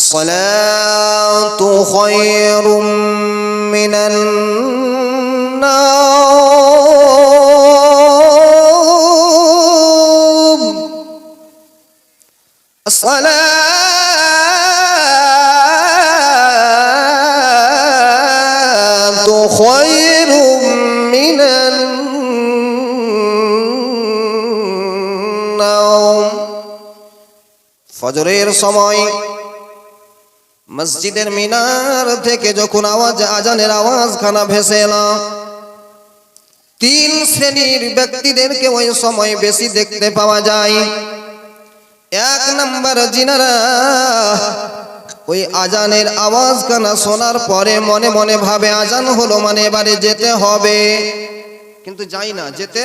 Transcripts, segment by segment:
الصلاة خير من النوم الصلاة خير من النوم ফজরের সময় মসজিদের মিনার থেকে যখন আওয়াজ, আজানের আওয়াজ খানা ভেসে এলাম তিন শ্রেণির ব্যক্তিদেরকে ওই সময় বেশি দেখতে পাওয়া যায়। এক নম্বর জিনারা ওই আজানের আওয়াজ কানা শোনার পরে মনে মনে ভাবে, আজান হলো মানে এবারে যেতে হবে। কিন্তু যাই না, যেতে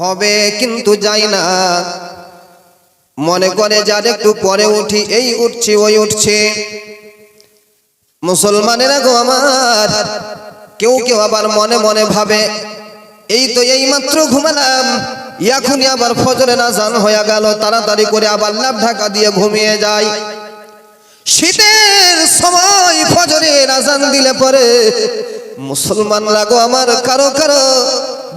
হবে, কিন্তু যাই না। মনে করে, যার একটু পরে উঠি, এই উঠছি, ওই উঠছে। মুসলমানেরা গো আমার, কেউ কেউ আবার মনে মনে ভাবে, এই তো এই মাত্র ঘুমালাম, এখনই আবার ফজরের জান হয়ে গেল, তাড়াতাড়ি করে আবার লাভ ঢাকা দিয়ে ঘুমিয়ে যায় শীতের সময় ফজরের আজান দিলে পরে মুসলমানরা গো আমার, কারও কারও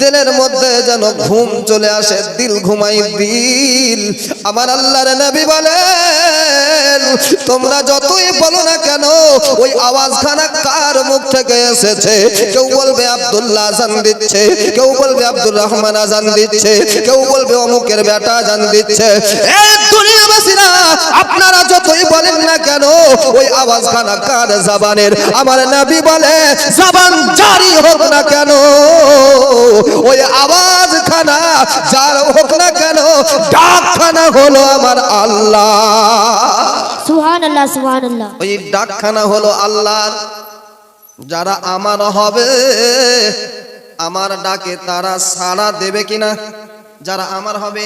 দিলের মধ্যে যেন ঘুম চলে আসে, দিল ঘুমাই দিল। আমার আল্লাহর নবী তোমরা যতই বলো না কেন, ওই আওয়াজ খানা কার মুখ থেকে এসেছে? কেউ বলবে আব্দুল্লাহ আজান দিচ্ছে, কেউ বলবে আব্দুর রহমান আজান দিচ্ছে, কেউ বলবে অমুকের বেটা আজান দিচ্ছে। আপনারা যতই বলেন না কেন, ওই আওয়াজ খানা কার জাবানের? আমার নবী বলে, জাবান জারি হোক না কেন, ওই আওয়াজ খানা যার হোক না কেন ডাকখানা হলো আমার আল্লাহ। সুহান আল্লাহ সুহান আল্লাহ ওই ডাকখানা হলো আল্লাহর যারা আমার হবে আমার ডাকে তারা সাড়া দেবে কিনা? যারা আমার হবে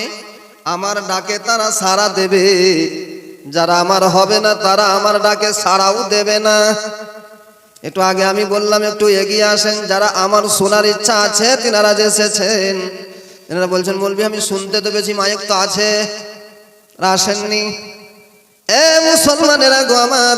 আমার ডাকে তারা সাড়া দেবে। যারা আমার হবে না তারা আমার ডাকে সাড়াও দেবে না। একটু আগে আমি বললাম একটু এগিয়ে আসেন। যারা আমার শোনার ইচ্ছা আছে তিনারা যে এসেছেন এনারা বলছেন, বলবি, আমি শুনতে তো বেশি মায়ক তো আছে। আসেননি। এ মুসলমানেরা গো আমার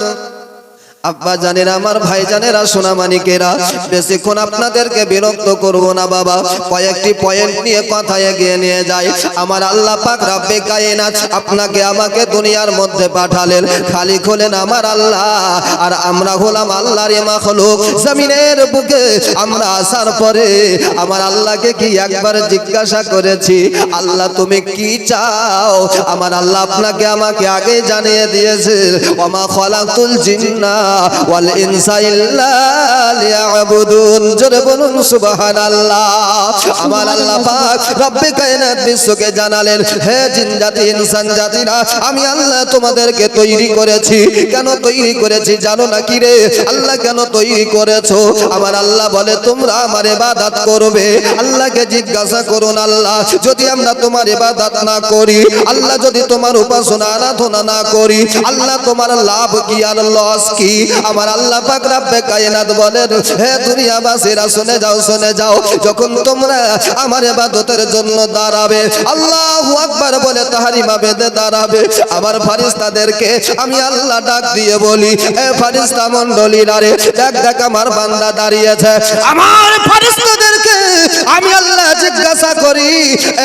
আব্বা জানেন আমার ভাই জানেরা, সোনা মানিকেরা, বেশিক্ষণ আপনাদেরকে বিরক্ত করব না বাবা। কয়েকটি পয়েন্ট নিয়ে কথা এগিয়ে নিয়ে যাই। আমার আল্লাহ পাক রাব্বে কায়নাত আপনাকে আমাকে দুনিয়ার মধ্যে পাঠালেন। খালি খোলেন আমার আল্লাহ, আর আমরা হলাম আল্লাহর মাখলুক। জমিনের বুকে আমরা আসার পরে আমার আল্লাহকে কি একবার জিজ্ঞাসা করেছি, আল্লাহ, তুমি কি চাও? আমার আল্লাহ আপনাকে আমাকে আগে জানিয়ে দিয়েছে ওমা খলাকুল জিন্না। ওয়াল ইনসা ইল্লা লিয়াবুদুন। জোরে বলুন, সুবহানাল্লাহ। আমার আল্লাহ পাক রব্বে কায়নাত বিশ্বকে জানালেন, হে জিন জাতি, ইনসান জাতিরা, আমি আল্লাহ তোমাদেরকে তৈরি করেছি। কেন তৈরি করেছি জানো না কি রে? আল্লাহ কেন তৈরি করেছ? আমার আল্লাহ বলে, তোমরা আমার ইবাদত করবে। আল্লাহকে জিজ্ঞাসা করুন আল্লাহ, যদি আমরা তোমার ইবাদত না করি, আল্লাহ যদি তোমার উপাসনা, আরাধনা না করি, আল্লাহ তোমার লাভ কি আর লস কি? আমার আল্লাহ পাক রব্বে কায়নাত বলেন, হে দুনিয়াবাসীরা, শুনে যাও শুনে যাও, যখন তোমরা আমার ইবাদতের জন্য দাঁড়াবে, আল্লাহু আকবার বলে তাহারিমা বেঁধে দাঁড়াবে, আমার ফারিস্তাদেরকে আমি আল্লাহ ডাক দিয়ে বলি, এ ফারিস্তা মণ্ডলীরা রে, দেখ দেখ, আমার বান্দা দাঁড়িয়েছে, আমার ফারিস্তাদেরকে আমি আল্লাহ জিজ্ঞাসা করি,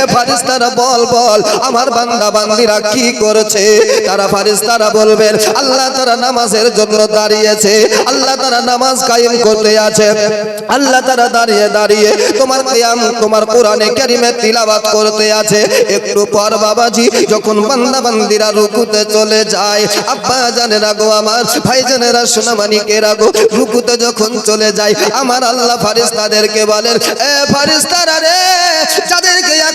এ ফারিস্তারা বল বল, আমার বান্দা বান্দিরা কি করেছে? তারা ফারিস্তারা বলবেন, আল্লাহ তারা নামাজের জন্য দাঁড়িয়েছে। আল্লাহ তারা নামাজ কায়েম করতে আছে। আল্লাহ তারা দাঁড়িয়ে দাঁড়িয়ে তোমার কিয়াম, তোমার কোরআনে কারিমে তিলাওয়াত করতে আছে। একটু পর বাবাজি যখন বান্দা বান্দিরা রুকুতে চলে যায়, আব্বা জানেরা গো আমার, ভাই জানেরা সোনামানিকেরা গো রুকুতে যখন চলে যায়, আমার আল্লাহ ফারিস্তাদেরকে বলেন, এ ফারিস্তারা রে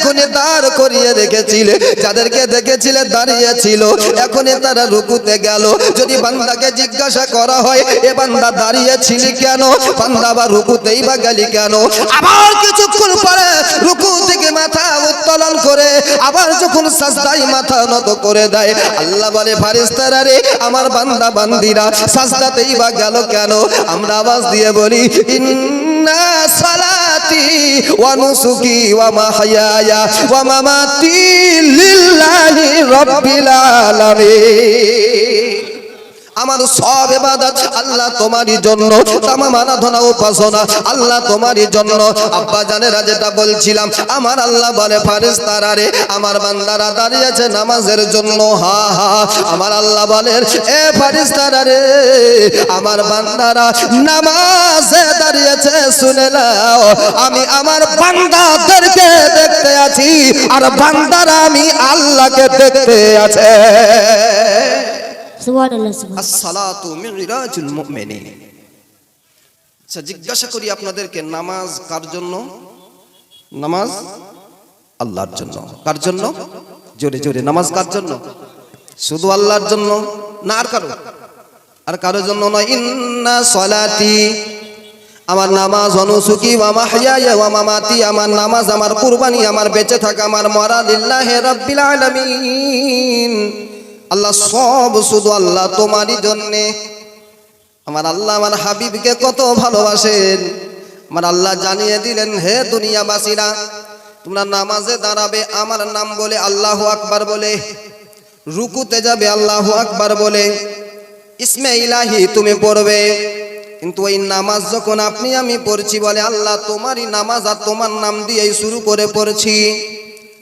এখন দাঁড় করিয়ে রেখেছিলে, যাদেরকে দেখেছিলে দাঁড়িয়ে ছিল এখন তারা রুকুতে গেল। যদি বান্দাকে জিজ্ঞাসা করা হয়, এ বান্দা দাঁড়িয়ে ছিলি কেন? বান্দা বা রুকুতেই বা গেলি কেন? আবার কিছুক্ষণ পরে রুকু থেকে মাথা উত্তোলন করে, আবার যখন সাজদাই মাথা নত করে দেয়, আল্লাহ বলে ফারিস্তারা রে, আমার বান্দা বান্দিরা, সাজদাতেই বা গেল কেন? আমরা আওয়াজ দিয়ে বলি, ইন্না সালাতি ওয়া নুসুকি ওয়া মাহইয়ায়া ওয়া মামাতি লিল্লাহি রাব্বিল আলামিন। আমার সব এবাদত আল্লাহ তোমারই জন্য তামাম আরাধনা উপাসনা আল্লাহ তোমারই জন্য। আব্বা জানেরা যেটা বলছিলাম, আমার আল্লাহ বলে ফারিস তারারে আমার বান্দারা দাঁড়িয়েছে নামাজের জন্য। হা হা, আমার আল্লাহ বলেন এ ফারিস তারারে আমার বান্দারা নামাজে দাঁড়িয়েছে, শুনে নাও। আমি আমার বান্দাদেরকে দেখতে আছি, আর বান্দারা আমি আল্লাহকে দেখতে আছে। আচ্ছা জিজ্ঞাসা করি আপনাদেরকে, নামাজ কার জন্য? নামাজ আল্লাহর জন্য। কার জন্য? জোরে জোরে, নামাজ কার জন্য? শুধু আল্লাহর জন্য না আর কারও? আর কারোর জন্য নয়। ইন্না সলাতি, আমার নামাজ অনুসুকি ওয়া মাহইয়া ওয়া মামাতি, আমার নামাজ, আমার কুরবানি, আমার বেঁচে থাকা, আমার মরা লিল্লাহি রাব্বিল আলামিন। আল্লাহ সব শুধু আল্লাহ তোমারই জন্যে। আমার আল্লাহ আমার হাবিবকে কত ভালোবাসেন। আমার আল্লাহ জানিয়ে দিলেন, হে দুনিয়াবাসীরা, তোমরা নামাজে দাঁড়াবে, আমার নাম বলে আল্লাহ আকবার বলে, রুকুতে যাবে আল্লাহ আকবার বলে, ইসমে ইলাহি তুমি পড়বে। কিন্তু ওই নামাজ যখন আপনি আমি পড়ছি বলে, আল্লাহ তোমারই নামাজ আর তোমার নাম দিয়েই শুরু করে পড়ছি।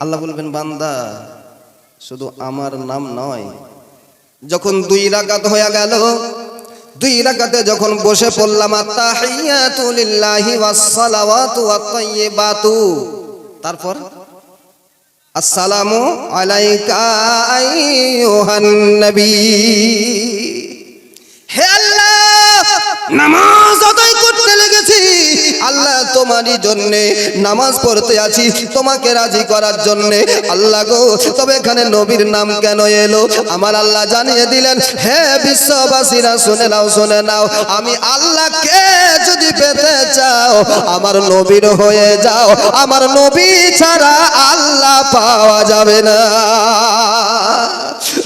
আল্লাহ বলবেন, বান্দা শুধু আমার নাম নয়। যখন দুই রাকাত হয়ে গেল, দুই রাকাতে যখন বসে পড়লাম, আত্তাহিয়াতু লিল্লাহি ওয়াস সালাওয়াতু ওয়াত তাইয়্যিবাতু তারপর, আসসালামু আলাইকা আইয়ুহান নবী হে নামাজ আদায় করতে লেগেছি। আল্লাহ তোমারই জন্যে নামাজ পড়তে আছি, তোমাকে রাজি করার জন্যে। আল্লাহ গো, তবে এখানে নবীর নাম কেন এলো? আমার আল্লাহ জানিয়ে দিলেন, হে বিশ্ববাসীরা, শুনে নাও শুনে নাও। আমি আল্লাহকে যদি পেতে চাও, আমার নবীর হয়ে যাও। আমার নবী ছাড়া আল্লাহ পাওয়া যাবে না।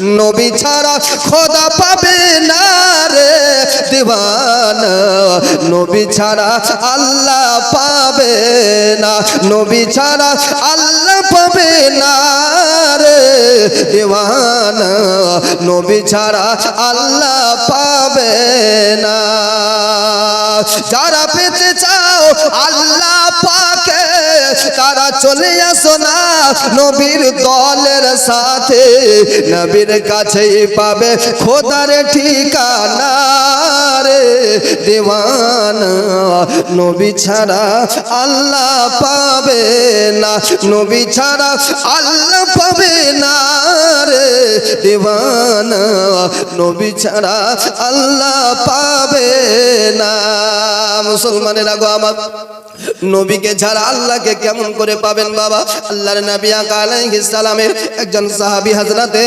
নবী ছাড়া খোদা পাবে না রে দিবানা নবী ছাড়া আল্লাহ পাবে না। নবী ছাড়া আল্লাহ পাবে না রে দিবানা নবী ছাড়া আল্লাহ পাবে না। যারা পেতে চাও আল্লাহ পাকে তারা চলে আসো না। নবীর দলের সাথে নবীর কাছেই পাবে খোদার ঠিকানা রে। দেওয়ানা, নবী ছাড়া আল্লাহ পাবে না। নবী ছাড়া আল্লাহ পাবে না রে। দেওয়ানা, নবী ছাড়া আল্লাহ পাবে না। মুসলমানেরা গো আমার নবীকে ছাড়া আল্লাহকে কেমন করে পাবেন বাবা? আল্লাহর নবী আলাইহিস সালামের একজন সাহাবী হযরতে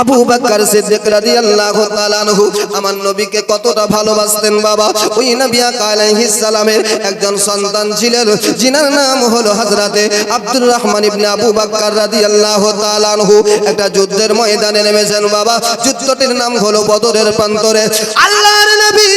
আবু বকর সিদ্দিক রাদিয়াল্লাহু তাআলা আনহু, আমার নবীকে কতটা ভালোবাসতেন বাবা? ওই নবী আলাইহিস সালামের একজন সন্তান ছিলেন যিনার নাম হলো হযরতে আব্দুর রহমান ইবনে আবু বকর রাদিয়াল্লাহু তাআলা আনহু। একটা যুদ্ধের ময়দানে নেমেছেন বাবা, যুদ্ধটির নাম হলো বদরের প্রান্তরে। আল্লাহর নবী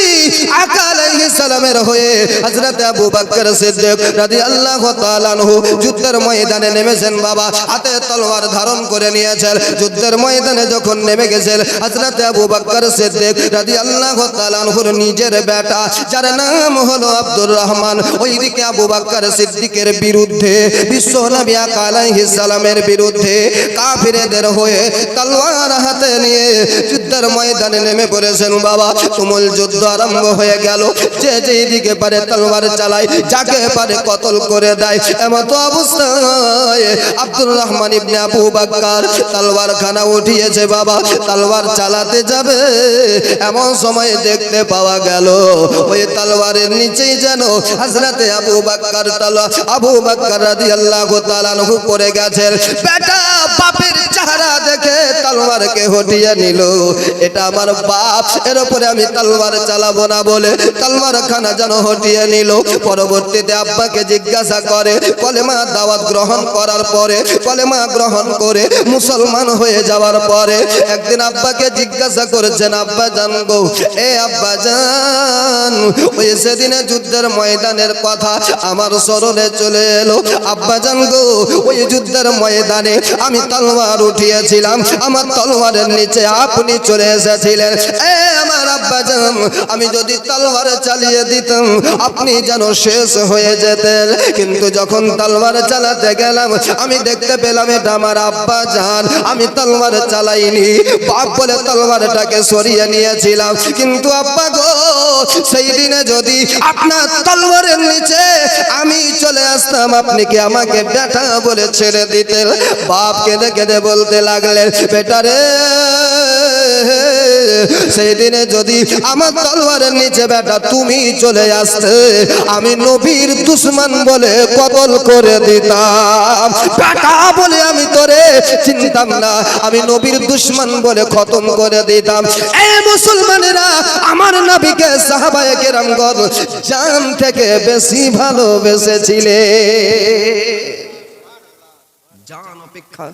আলাইহিস সালামের হয়ে হযরতে আবু বকর সিদ্দিক রাদিয়াল্লাহু তাআলা আনহু যুদ্ধের ময়দানে নেমেছেন বাবা, হাতে তলোয়ার ধারণ করে নিয়েছেন। যুদ্ধের ময়দানে যখন নেমে গেছেন, হযরতে আবু বকর সিদ্দিক রাদিয়াল্লাহু তাআলা আনহুর নিজের বেটা, যার নাম হলো আব্দুর রহমান, ওইদিকে আবু বকর সিদ্দিকের বিরুদ্ধে, বিশ্ব নবী আলাইহিস সালামের বিরুদ্ধে কাফিরদের হয়ে তলোয়ার হাতে নিয়ে যুদ্ধের ময়দানে নেমে পড়েছেন বাবা। তুমুল যুদ্ধ আরম্ভ হয়ে গেল। যে যেই দিকে পারে তলোয়ার চালায়, যাকে পারে কতল করে দেয়। এমত অবস্থায় আব্দুর রহমান ইবনে আবু বাক্কার তলোয়ার খানা উঠিয়েছে বাবা তালবার চালাতে যাবে। এমন সময় দেখতে পাওয়া গেল, ওই তালবারের নিচেই যেন হাজরাতে আবু বাক্কার তালা আবু বাক্কার রাদিয়াল্লাহু তাআলা নহু পড়ে গেছেন। বেটা বাপের চেহারা দেখে তলোয়ারকে হটিয়ে নিল। এটা আমার বাপ, এর উপরে আমি তলোয়ার চালাবো না বলে তলোয়ার খানা যেন হটিয়ে নিল। পরবর্তীতে আব্বাকে জিজ্ঞাসা করে, কলেমা দাওয়াত গ্রহণ করার পরে, কলেমা গ্রহণ করে মুসলমান হয়ে যাওয়ার পরে একদিন আব্বাকে জিজ্ঞাসা করেছেন, আব্বা জান গো, এ আব্বা জান, ওই সেদিনে যুদ্ধের ময়দানের কথা আমার স্মরণে চলে এলো। আব্বা জান গো, ওই যুদ্ধের ময়দানে আমি তলোয়ার উঠিয়েছিলাম। আমার তলোয়ারের নিচে আপনি চলে এসেছিলেন। এ আমার আব্বা জান, আমি যদি তলোয়ার চালিয়ে দিতাম, আপনি যেন শেষ হয়ে যেতেন। কিন্তু যখন তলোয়ার চালাতে গেলাম, আমি দেখতে পেলাম এটা আমার আব্বা জান। আমি তলোয়ার চালাইনি। বাপ বলে তলোয়ারটাকে সরিয়ে নিয়েছিলাম। কিন্তু আব্বা গো, সেই দিনে যদি আপনার তলোয়ারের নিচে আমি চলে আসতাম, আপনি কি আমাকে বেটা বলে ছেড়ে দিতেন? বাপ কেঁদে কেঁদে বলতে লাগলেন বেটা রে সেই দিনে যদি আমার তলোয়ারের নিচে বেটা তুমি চলে আসতে, আমি নবীর দুশ্মন বলে কবল করে দিতাম। বেটা বলে, আমি তোরে চিনতাম না, আমি নবীর দুশ্মন বলে খতম করে দিতাম। এই মুসলমানেরা, আমার নবীকে সাহাবায়ে কেরামগণ জান থেকে বেশি ভালোবেসেছিলে অপেক্ষা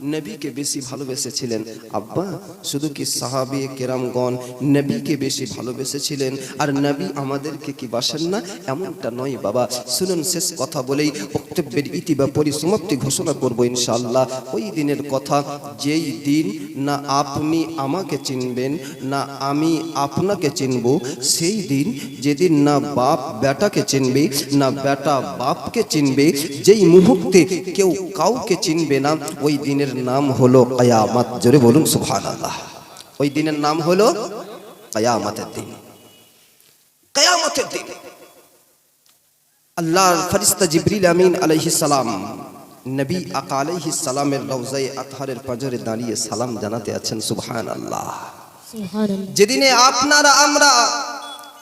নবীকে বেশি ভালোবেসেছিলেন। আব্বা, শুধু কি সাহাবি কেরামগণ নবীকে বেশি ভালোবেসেছিলেন? আর নবী আমাদেরকে কি বাসেন না? এমনটা নয় বাবা। শুনুন, শেষ কথা বলেই বক্তব্যের ইতি বা পরিসমাপ্তি ঘোষণা করব ইনশাআল্লাহ। ওই দিনের কথা, যেই দিন না আপনি আমাকে চিনবেন, না আমি আপনাকে চিনব, সেই দিন যেদিন না বাপ বেটাকে চিনবে, না বেটা বাপকে চিনবে, যেই মুহূর্তে কেউ কাউকে চিনবে না, ওই দিনের নাম হলো কয়ামত। জোরে বলুন সুবহানাল্লাহ। ওই দিনের নাম হলো কয়ামতের দিন। কয়ামতের দিন। আল্লাহর ফরিস্তা জিবরিল আমিন আলাইহিস সালাম নবী আকা আলাইহিস সালামের রওজায়ে আতহারের পাজরে দাঁড়িয়ে সালাম জানাতে আছেন সুবহানাল্লাহ। সুবহানাল্লাহ। যেদিনে আপনারা আমরা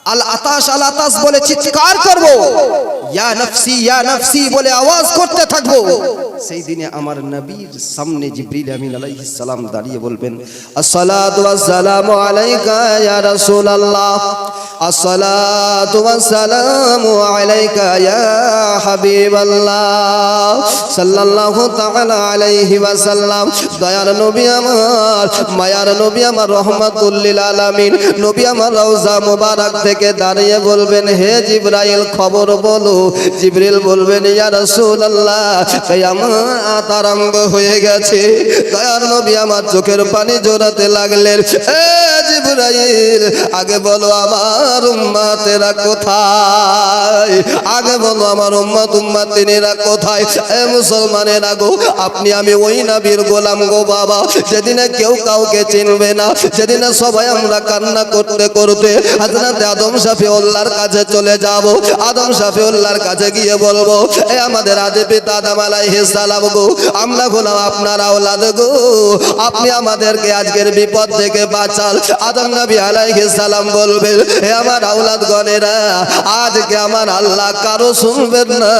আল আতাশ আল আতাশ বলে চিৎকার করব ইয়া নফসি ইয়া নফসি বলে আওয়াজ করতে থাকব সেই দিনে আমার নবীর সামনে জিবরিল আমিন আলাইহিস সালাম দাঁড়িয়ে বলবেন, আসসালাতু ওয়াসসালামু আলাইকা ইয়া রাসূলুল্লাহ, আসসালাতু ওয়াসসালামু আলাইকা ইয়া হাবিবাল্লাহ, সাল্লাল্লাহু তাআলা আলাইহি ওয়াসাল্লাম, দয়ার নবী আমার, মায়ার নবী আমার, রহমাতুল লিল আলামিন, নবী আমার রওজা মোবারক থেকে দাঁড়িয়ে বলবেন, হে জিবরাইল, খবর বলো। জিবরিল বলবেন, ইয়া রাসূলুল্লাহ কিয়ামত আরম্ভ হয়ে গেছে। দয়ার নবী আমার চোখের পানি জোরাতে লাগলেন। হে জিবরাইল, আগে বলো আমার উম্মাতেরা কোথায়? আগে বলো আমার উম্মাত উম্মাতিনেরা কোথায়? এ মুসলমানেরা গো, আপনি আমি ওই নবীর গোলাম গো বাবা। যেদিনে কেউ কাউকে চিনবে না, যেদিনে সবাই আমরা কান্না করতে করতে হযরত আদম শাফিউল্লাহর কাছে চলে যাব। আদম শাফিউল্লাহর কাছে গিয়ে বলব, এ আমাদের আদি পিতা আদম আলাইহিস সালাম গো, আমরা হলাম আপনার আওলাদ গো। আপনি আমাদেরকে আজকের বিপদ থেকে বাঁচাল আদম নবী আলাইহিস সালাম বলবেন, হে আমার আওলাদ গণেরা আজকে আমার আল্লাহ কারও শুনবেন না।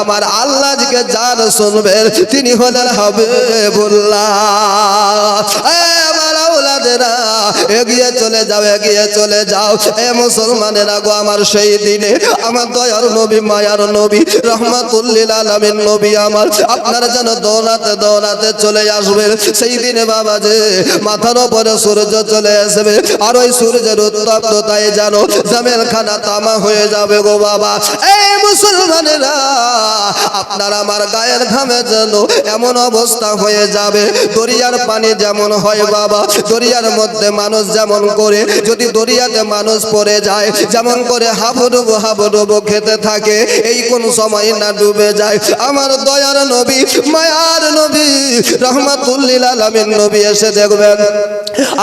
আমার আল্লাহ আজকে যার শুনবেন, তিনি হলেন হবে বললাম আমার আওলাদেরা, এগিয়ে চলে যাও, এগিয়ে চলে যাও। এ মুসলমানেরা গো, আমার সেই দিনে আমার দয়ার নবী, মায়ার নবী, রহমাতুল্লিল আলামিন নবী আমার, আপনারা যেন দৌড়াতে দৌড়াতে চলে আসবেন। সেই দিনে বাবা যে মাথার উপরে সূর্য চলে আসবে, আর ওই সূর্যের উত্তপ্ততায় জানো জামেল খানা তামা হয়ে যাবে গো বাবা। এই মুসলমানেরা, আপনার আমার গায়ের ঘামে যেন এমন অবস্থা হয়ে যাবে, দরিয়ার পানি যেমন হয় বাবা দরিয়ার মধ্যে মানুষ যেমন করে, যদি দরিয়াতে মানুষ পড়ে যায়, যেমন করে হাবুডুবো হাবুডুবো খেতে থাকে, এই কোন সময় না ডুবে যায়। আমার দয়ার নবী, মায়ার নবী, রহমাতুল্লিল নবী এসে দেখবেন,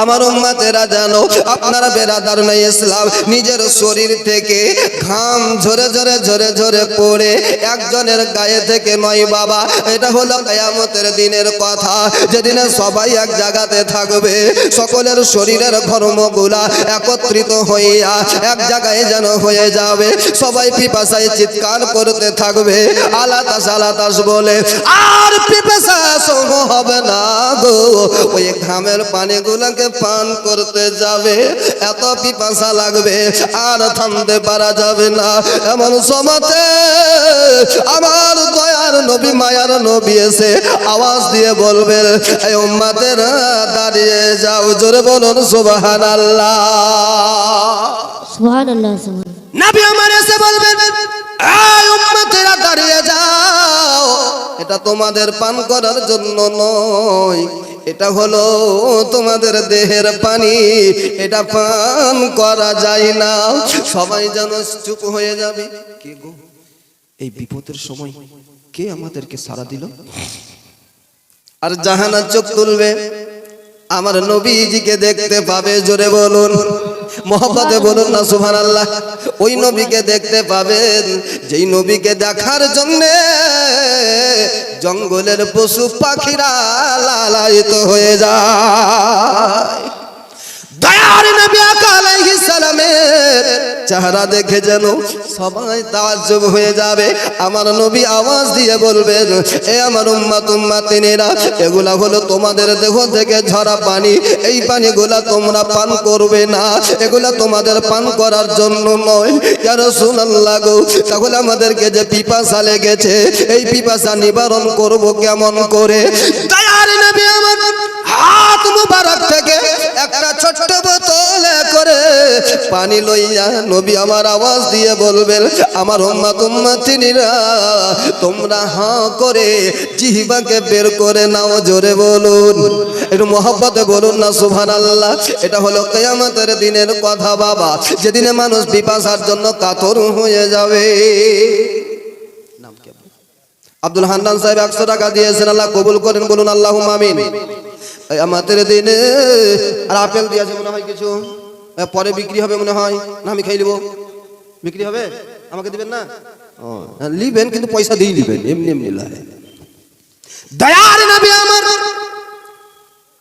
আমার উম্মাতেরা জানো আপনারা বেরাদার নাই ইসলাম, নিজের শরীর থেকে ঘাম ঝরে ঝরে ঝরে ঝরে পড়ে একজনের গায়ে থেকে নয় বাবা, এটা হলো কিয়ামতের দিনের কথা। যেদিনে সবাই এক জায়গাতে থাকবে সকলের শরীরের ধর্মগুলা একত্রিত হইয়া এক জায়গায় যেন হয়ে যাবে। সবাই পিপাসায় চিৎকার করতে থাকবে। আলাতাস আলাতাস বলে, আর পিপাসা হবে না গো। ওই ঘামের পানিগুলোকে পান করতে যাবে। এত পিপাসা লাগবে, আর থামতে পারা যাবে না। এমন সমাতে আমার দয়ার নবী, মায়ার নবী এসে আওয়াজ দিয়ে বলবে দাঁড়িয়ে যাও জোরে বলুন সুবহানাল্লাহ। সুবহানাল্লাহ নবী আমার এসে বলবেন উম্মতেরা দাঁড়িয়ে যাও। এটা তোমাদের পান করার জন্য নয়। এটা হলো তোমাদের দেহের পানি। এটা পান করা যায় না। সবাই যেন চুপ হয়ে যাবে। কে গো? এই বিপদের সময় কে আমাদেরকে সারা দিল? আর জাহানার চোখ তুলবে। আমার নবীজিকে দেখতে পাবে, জোরে বলুন। মহব্বতে বলুন না সুভান আল্লাহ ওই নবীকে দেখতে পাবেন, যেই নবীকে দেখার জন্যে জঙ্গলের পশু পাখিরা লালায়িত হয়ে যায়। দয়ার চেহারা দেখে যেন সবাই তাজ্জব হয়ে যাবে। আমার নবী আওয়াজ দিয়ে বলবেন, এ আমার উম্মাত, উম্মাতিনেরা, এগুলা হলো তোমাদের দেহ থেকে ঝরা পানি। এই পানিগুলা তোমরা পান করবে না। এগুলা তোমাদের পান করার জন্য নয়। ইয়া রাসূলুল্লাহ গো, তাহলে আমাদেরকে যে পিপাসা লেগেছে, এই পিপাসা নিবারণ করব কেমন করে? হাত মুবারক করে পানি লইয়া নবী আমার আওয়াজ দিয়ে বলবেন, আমার উম্মত উম্মতিনীরা, তোমরা হাঁ করে জিহ্বাকে বের করে নাও, জোরে বলুন। একটু মহব্বতে বলুন না, সুবহানাল্লাহ। এটা হলো কিয়ামতের দিনের কথা বাবা। যেদিনে মানুষ পিপাসার জন্য কাতর হয়ে যাবে। আব্দুল হান্নান সাহেব একশো টাকা দিয়েছেন, আল্লাহ কবুল করেন, বলুন আল্লাহ এই আমাদের দিনে আর আপেল দিয়েছে, মনে হয় কিছু? পরে বিক্রি হবে মনে হয়। না আমি খাই নিব। বিক্রি হবে? আমাকে দিবেন না? ও, হ্যাঁ, লিবেন কিন্তু পয়সা দিয়ে লিবেন এমনি এমনি দয়ার নবী আমার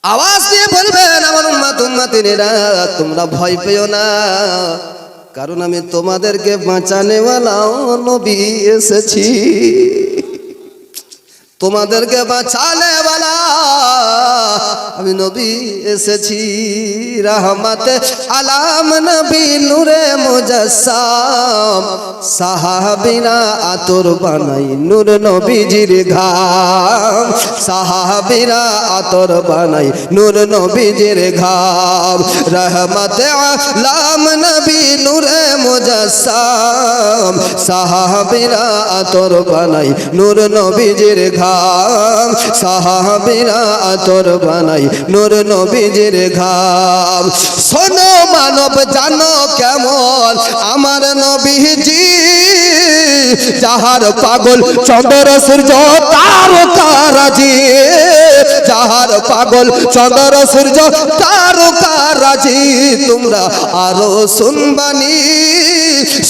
আওয়াজ দিয়ে বলবেন আমার উম্মা তুম্মা তোমরা ভয় পেও না। কারণ আমি তোমাদেরকে বাঁচানেওয়ালাও নবী এসেছি। তোমাদেরকে বাঁচালে আমি নবী এসেছি, রহমতে আলাম নবী নূরে মুজাসসাম। সাহাবিরা আতর বানাই নূর নবীজির ঘাম। সাহাবিরা আতর বানাই নূর নবীজির ঘাম। রহমতে আলাম নবী নূরে মুজাসসাম। সাহাবিরা আতর বানাই নূর নবীজির ঘাম। সাহাবিরা আতর বানাই নূর নবীজির ঘাম। শোনো মানব জানো কেমন? আমার নবীজি যাহার পাগল চন্দ্র সূর্য, তার তারাজি। যাহার পাগল চন্দ্র সূর্য, তার তারাজি। তোমরা আরও শুনবানি,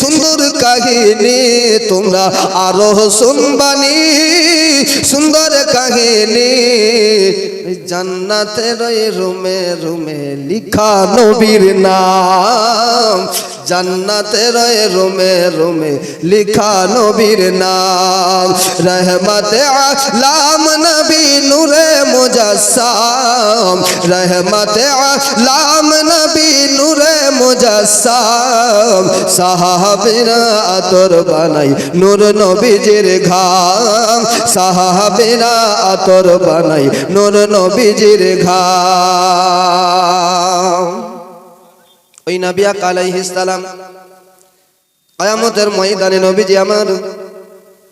সুন্দর কাহিনী। তোমরা আরও শুনবানি, সুন্দর কাহিনী। জান্নাতের রুমে রুমে লিখা নবীর নাম জান্নাতের রুমে রুমে লিখা নবীর নাম। রহমতে আলাম নবী নূরে মুজাসসাম। রহমতে আলাম নবী নূরে মুজাসসাম। সাহাবিরা আতর বানাই নূর নবীজির ঘাম। সাহাবিরা আতর বানাই নূর নবীজির ঘাম। ওই নবিয়া আলাইহিস সালাম। কিয়ামতের ময়দানে নবীজি আমার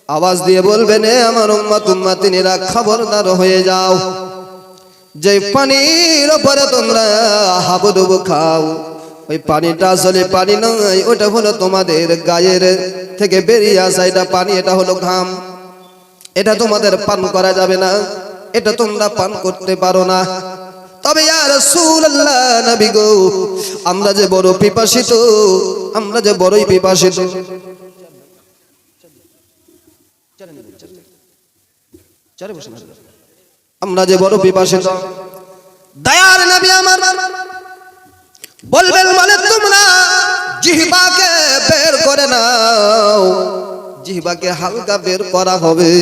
আওয়াজ দিয়ে বলবেন আমার উম্মত উম্মাতিনীরা খবরদার হয়ে যাও। যে পানির উপরে তোমরা হাবুডুবু খাও, ওই পানিটা আসলে পানি নয়, ওটা হলো তোমাদের গায়ের থেকে বেরিয়ে আসা, এটা পানি, এটা হলো ঘাম। এটা তোমাদের পান করা যাবে না, এটা তোমরা পান করতে পারো না। তবে আর নবী গো, আমরা যে বড় পিপাসিত, আমরা যে বড়ই পিপাসিত। আমরা যে বড় পিপাসিত। দয়ার নবী আমার। বলবেন মানে তোমরা জিহ্বাকে বের করে নাও। জিহ্বাকে হালকা বের করা হবে।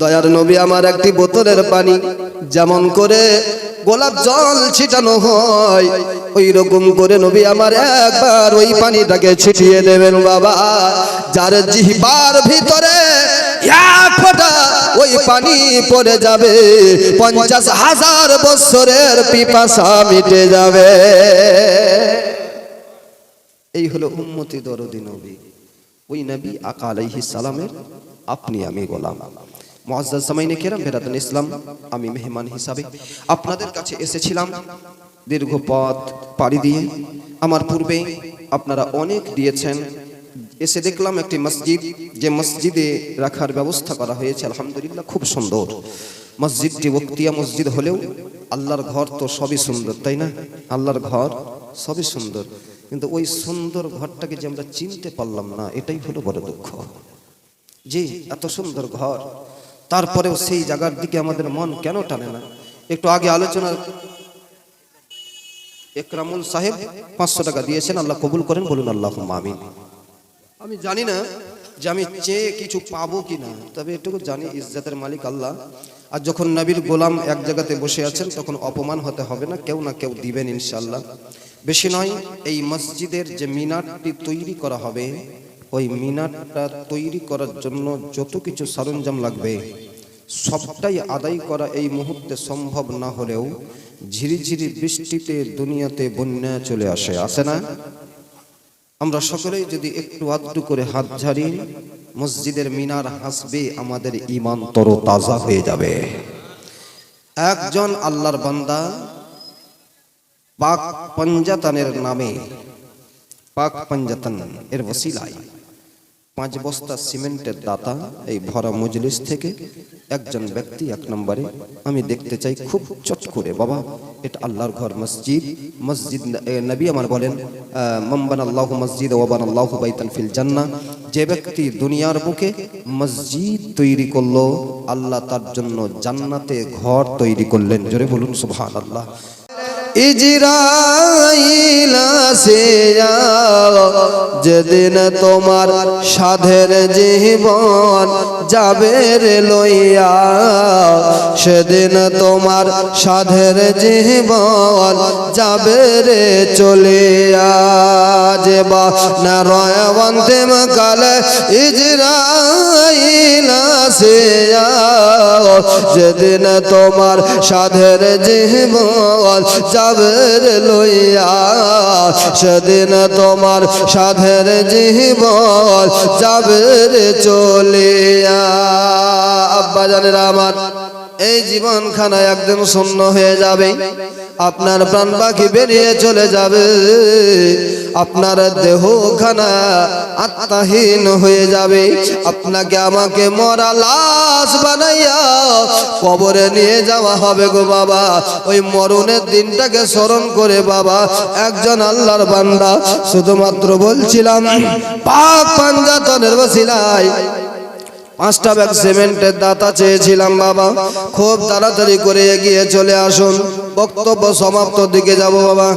দয়ার নবী আমার একটি বোতলের পানি যেমন করে গোলাপ জল ছিটানো হয়। ওই রকম করে নবী আমার একবার ওই পানিটাকে ছিটিয়ে দেবেন বাবা। যার জিহ্বার ভিতরে ওই পানি পড়ে যাবে। পঞ্চাশ হাজার বছরের পিপাসা মিটে যাবে। এই হলো উম্মতি দরদি নবী। ওই নবী আকা সালামের, আপনি আমি গোলাম। মুআজ্জাজ সামাইনে কেরাম বেরাদান ইসলাম, আমি মেহমান হিসাবে আপনাদের কাছে এসেছিলাম। দীর্ঘ পথ পাড়ি দিয়ে আমার পূর্বে আপনারা অনেক দিয়েছেন। এসে দেখলাম একটি মসজিদ, যে মসজিদে রাখার ব্যবস্থা করা হয়েছে, আলহামদুলিল্লাহ খুব সুন্দর। মসজিদটি বক্তিয়া মসজিদ হলেও আল্লাহর ঘর তো সবই সুন্দর, তাই না? আল্লাহর ঘর সবই সুন্দর। কিন্তু ওই সুন্দর ঘরটাকে যে আমরা চিনতে পারলাম না, এটাই হলো বড় দুঃখ। জি, এত সুন্দর ঘর। তারপরেও সেই জায়গার দিকে আমাদের মন কেন টানে না? একটু আগে আলোচনা একরামুল সাহেব পাঁচশো টাকা দিয়েছেন, আল্লাহ কবুল করেন, বলুন আল্লাহ আমিন। আমি জানি না যে আমি চেয়ে কিছু পাবো কি না তবে এটুকু জানি ইজ্জতের মালিক আল্লাহ। আর যখন নবীর গোলাম এক জায়গাতে বসে আছেন, তখন অপমান হতে হবে না, কেউ না কেউ দিবেন ইনশাল্লাহ বেশি নয়, এই মসজিদের যে মিনারটি তৈরি করা হবে ওই মিনারটা তৈরি করার জন্য যত কিছু সরঞ্জাম লাগবে, সবটাই আদায় করা এই মুহূর্তে সম্ভব না হলেও ঝিরিঝিরি বৃষ্টিতে দুনিয়াতে বন্যা চলে আসে আসে না? আমরা সকলেই যদি একটু আধটু করে হাত ঝাড়ি, মসজিদের মিনার হাসবে, আমাদের ইমান তর তাজা হয়ে যাবে। একজন আল্লাহর বান্দা পাক পঞ্জাতানের নামে, পাক পঞ্জাতান এর ওসিলায় পাঁচ বস্তা সিমেন্টের দাতা এই ভরা মজলিস থেকে একজন ব্যক্তি এক নম্বরে, আমি দেখতে চাই খুব চট করে, বাবা, এটা আল্লাহর ঘর, মসজিদ মসজিদ নবী আমার বলেন মম্বান আল্লাহ মসজিদ ওবান আল্লাহ বাইতান ফিল জান্না যে ব্যক্তি দুনিয়ার বুকে মসজিদ তৈরি করল, আল্লাহ তার জন্য জান্নাতে ঘর তৈরি করলেন। জোরে বলুন, সুবহানাল্লাহ। ইজরাইল আসে যেদিন তোমার সাধের জীবন যাবে রে লইয়া, সেদিন তোমার সাধের জীবন যাবে রে চলিয়া। যে বা নারায় অন্তিম কালে ইজরাইল আসে যেদিন তোমার সাধের জীবন যাবের লইয়া সেদিন তোমার সাধের জীবন যাবের চলিয়া। আব্বা জানেরা আমার এই জীবনখানা একদিন শূন্য হয়ে যাবে। আপনার প্রাণ পাখি বেরিয়ে চলে যাবে। আপনার দেহখানা আত্মাহীন হয়ে যাবে। আপনাকে আমাকে মরা লাশ বানাইয়া কবরে নিয়ে যাওয়া হবে গো বাবা। ওই মরণের দিনটাকে স্মরণ করে বাবা। একজন আল্লাহর বান্দা, শুধুমাত্র বলছিলাম, পাক পাঞ্জাতনের বসিলায় পাঁচটা ব্যাগ সিমেন্টের দাতা চেয়েছিলাম, বাবা। খুব তাড়াতাড়ি করে এগিয়ে চলে আসুন। বক্তব্য সমাপ্ত দিকে যাব, বাবা।